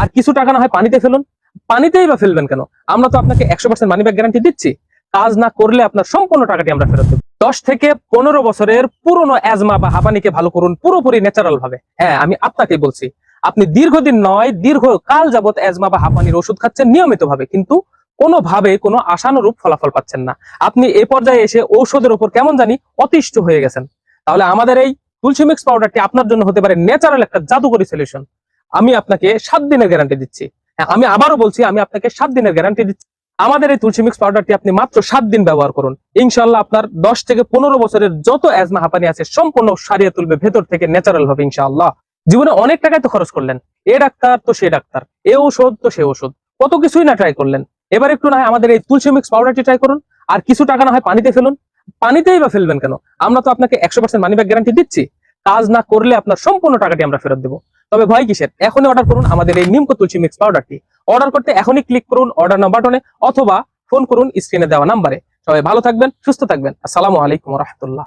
আর কিছু টাকা না হয় পানিতে ফেলুন। পানিতেই বা ফেলবেন কেন? আমরা তো আপনাকে একশো পার্সেন্ট মানি ব্যাক গ্যারান্টি দিচ্ছি। কাজ না করলে আপনার সম্পূর্ণ টাকাটি আমরা ফেরত দেবো। দশ থেকে পনেরো বছরের পুরনো অ্যাজমা বা হাঁপানিকে ভালো করুন পুরোপুরি ন্যাচারাল ভাবে। হ্যাঁ আমি আপনাকে বলছি, আপনি দীর্ঘদিন নয়, দীর্ঘ কাল যাবত অ্যাজমা বা হাঁপানির ওষুধ খাচ্ছেন নিয়মিত ভাবে কিন্তু কোনোভাবে, কোনো আশানুরূপ ফলাফল পাচ্ছেন না। আপনি এ পর্যায়ে এসে ঔষধের উপর কেমন জানি অতিষ্ঠ হয়ে গেছেন। তাহলে আমাদের এই তুলসী মিক্স পাউডারটি আপনার জন্য হতে পারে ন্যাচারাল একটা জাদুকরি সলিউশন আমি আপনাকে সাত দিনের গ্যারান্টি দিচ্ছি। হ্যাঁ, আমি আবারও বলছি আমি আপনাকে সাত দিনের গ্যারান্টি দিচ্ছি। আমাদের এই তুলসী মিক্স পাউডারটি আপনি মাত্র সাত দিন ব্যবহার করুন। ইনশাল্লাহ আপনার দশ থেকে পনেরো বছরের যত অ্যাজমা হাঁপানি আছে সম্পূর্ণ সারিয়ে তুলবে ভেতর থেকে ন্যাচারাল ভাবে ইনশাআল্লাহ। জীবনে অনেক টাকায় তো খরচ করলেন। এ ডাক্তার তো সে ডাক্তার এ ঔষধ তো সে ওষুধ কত কিছুই না ট্রাই করলেন। এবার একটু না হয় আমাদের এই তুলসী মিক্স পাউডারটি ট্রাই করুন আর কিছু টাকা না হয় পানিতে ফেলুন। পানিতেই বা ফেলবেন কেন? আমরা তো আপনাকে একশো পার্সেন্ট মানি ব্যাক গ্যারান্টি দিচ্ছি। কাজ না করলে আপনার সম্পূর্ণ টাকাটি আমরা ফেরত দেবো। তবে ভয় কিসের? এখনই অর্ডার করুন আমাদের এই নিমকো তুলসী মিক্স পাউডারটি অর্ডার করতে এখনই ক্লিক করুন অর্ডার না বাটনে অথবা ফোন করুন স্ক্রিনে দেওয়া নাম্বারে সবাই ভালো থাকবেন, সুস্থ থাকবেন। আসসালামু আলাইকুম রহমতুল্লাহ।